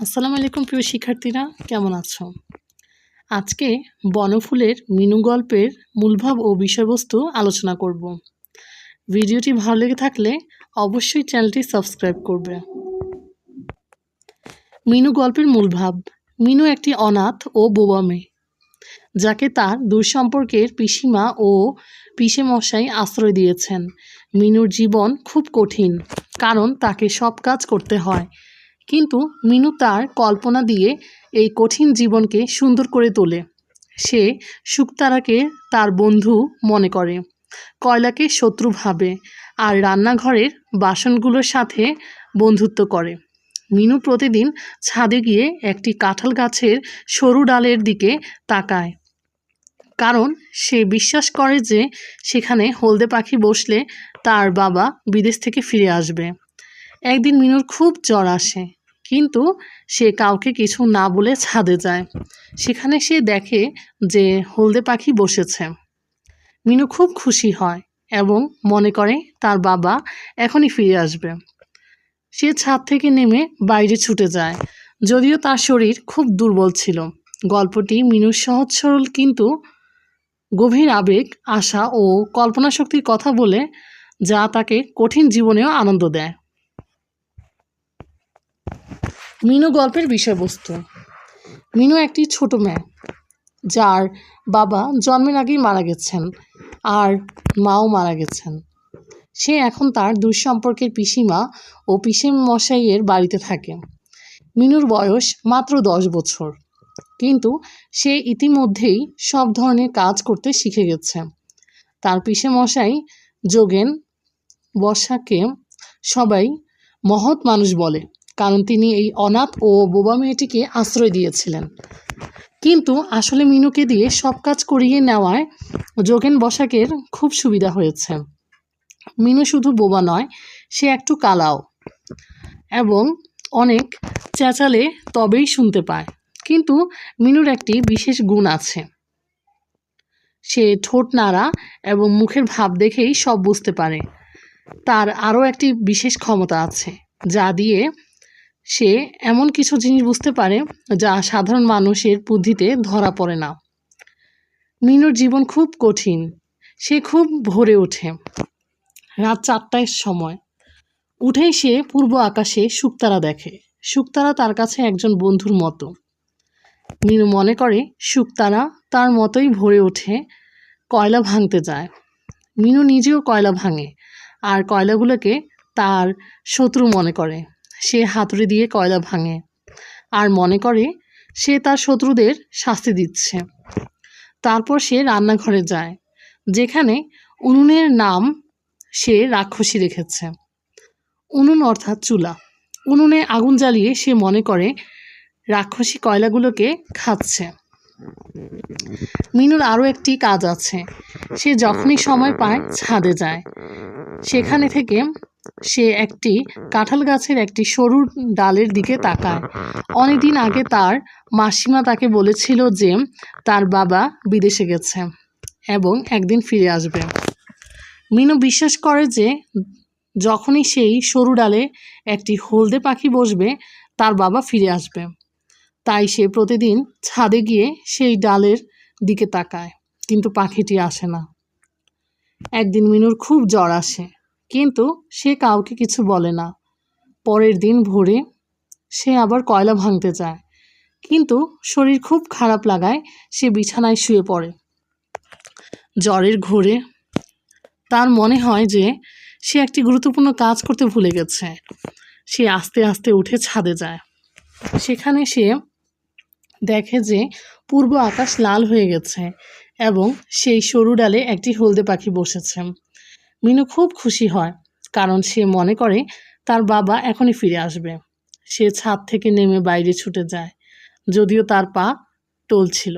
আসসালামু আলাইকুম প্রিয় শিক্ষার্থীরা, কেমন আছো? আজকে বনফুলের মিনু গল্পের মূলভাব ও বিষয়বস্তু আলোচনা করব। ভিডিওটি ভালো লেগে থাকলে অবশ্যই চ্যানেলটি সাবস্ক্রাইব করবে। মিনু গল্পের মূলভাব, মিনু একটি অনাথ ও বোবা মেয়ে, যাকে তার দূর সম্পর্কের পিসিমা ও মশাই আশ্রয় দিয়েছেন। মিনুর জীবন খুব কঠিন, কারণ তাকে সব কাজ করতে হয়। কিন্তু মিনু তার কল্পনা দিয়ে এই কঠিন জীবনকে সুন্দর করে তোলে। সে শুকতারাকে তার বন্ধু মনে করে, কয়লাকে শত্রু ভাবে আর রান্নাঘরের বাসনগুলোর সাথে বন্ধুত্ব করে। মিনু প্রতিদিন ছাদে গিয়ে একটি কাঁঠাল গাছের সরু ডালের দিকে তাকায়। কারণ সে বিশ্বাস করে যে সেখানে হলদে পাখি বসলে তার বাবা বিদেশ থেকে ফিরে আসবে। একদিন মিনুর খুব জ্বর আসে। কিন্তু সে কাউকে কিছু না বলে ছাদে যায়। সেখানে সে দেখে যে হলদে পাখি বসেছে। মিনু খুব খুশি হয় এবং মনে করে তার বাবা এখনই ফিরে আসবে। সে ছাদ থেকে নেমে বাইরে ছুটে যায়। যদিও তার শরীর খুব দুর্বল ছিল। গল্পটি মিনুর সহজ সরল কিন্তু গভীর আবেগ, আশা ও কল্পনা শক্তির কথা বলে যা তাকে কঠিন জীবনেও আনন্দ দেয়। মিনু গল্পের বিষয়বস্তু। মিনু একটি ছোট মেয়ে, যার বাবা জন্মের আগেই মারা গেছেন আর মাও মারা গেছেন। সে এখন তার দুঃসম্পর্কের পিসিমা ও পিসিম মশাইয়ের বাড়িতে থাকে। মিনুর বয়স মাত্র দশ বছর, কিন্তু সে ইতিমধ্যেই সব ধরনের কাজ করতে শিখে গেছে। তার পিসে মশাই যোগেন বর্ষাকে সবাই মহৎ মানুষ বলে। কারণ তিনি এই অনাথ ও বোবা মেয়েটিকে আশ্রয় দিয়েছিলেন। কিন্তু আসলে মিনুকে দিয়ে সব কাজ করিয়ে নেওয়ায় যোগেন বসাকের খুব সুবিধা হয়েছে। মিনু শুধু বোবা নয়, সে একটু কালাও এবং অনেক চেঁচালে তবেই শুনতে পায়। কিন্তু মিনুর একটি বিশেষ গুণ আছে। সে ঠোঁট নাড়া এবং মুখের ভাব দেখেই সব বুঝতে পারে। তার আরও একটি বিশেষ ক্ষমতা আছে, যা দিয়ে সে এমন কিছু জিনিস বুঝতে পারে যা সাধারণ মানুষের বুদ্ধিতে ধরা পড়ে না। মিনুর জীবন খুব কঠিন। সে খুব ভোরে ওঠে। রাত চারটায় সময়। উঠেই সে পূর্ব আকাশে শুকতারা দেখে। শুকতারা তার কাছে একজন বন্ধুর মতো। মিনু মনে করে, শুকতারা তার মতোই ভরে ওঠে, কয়লা ভাঙতে যায়। মিনু নিজেও কয়লা ভাঙে, আর কয়লাগুলোকে তার শত্রু মনে করে। সে হাতুড়ি দিয়ে কয়লা ভাঙে। আর মনে করে সে তার শত্রুদের শাস্তি দিচ্ছে। তারপর সে রান্নাঘরে যায়, যেখানে উনুনের নাম সে রাক্ষসী রেখেছে। উনুন অর্থাৎ চুলা। উনুনে আগুন জ্বালিয়ে সে মনে করে রাক্ষসী কয়লাগুলোকে খাচ্ছে। মিনুর আরও একটি কাজ আছে। সে যখনই সময় পায় ছাদে যায়। সেখানে থেকে সে একটি কাঁঠাল গাছের একটি সরু ডালের দিকে তাকায়। অনেকদিন আগে তার মাসিমা তাকে বলেছিল যে তার বাবা বিদেশে গেছে এবং একদিন ফিরে আসবে। মিনু বিশ্বাস করে যে যখনই সেই সরু ডালে একটি হলদে পাখি বসবে, তার বাবা ফিরে আসবে। তাই সে প্রতিদিন ছাদে গিয়ে সেই ডালের দিকে তাকায়, কিন্তু পাখিটি আসে না। একদিন মিনুর খুব জ্বর আসে। কিন্তু সে কাউকে কিছু বলে না। পরের দিন ভোরে সে আবার কয়লা ভাঙতে যায়। কিন্তু শরীর খুব খারাপ লাগায় সে বিছানায় শুয়ে পড়ে। জ্বরের ঘোরে তার মনে হয় যে সে একটি গুরুত্বপূর্ণ কাজ করতে ভুলে গেছে। সে আস্তে আস্তে উঠে ছাদে যায়। সেখানে সে দেখে যে পূর্ব আকাশ লাল হয়ে গেছে এবং সেই সরু ডালে একটি হলদে পাখি বসেছে। মিনু খুব খুশি হয়, কারণ সে মনে করে তার বাবা এখনই ফিরে আসবে। সে ছাদ থেকে নেমে বাইরে ছুটে যায়, যদিও তার পা টলছিল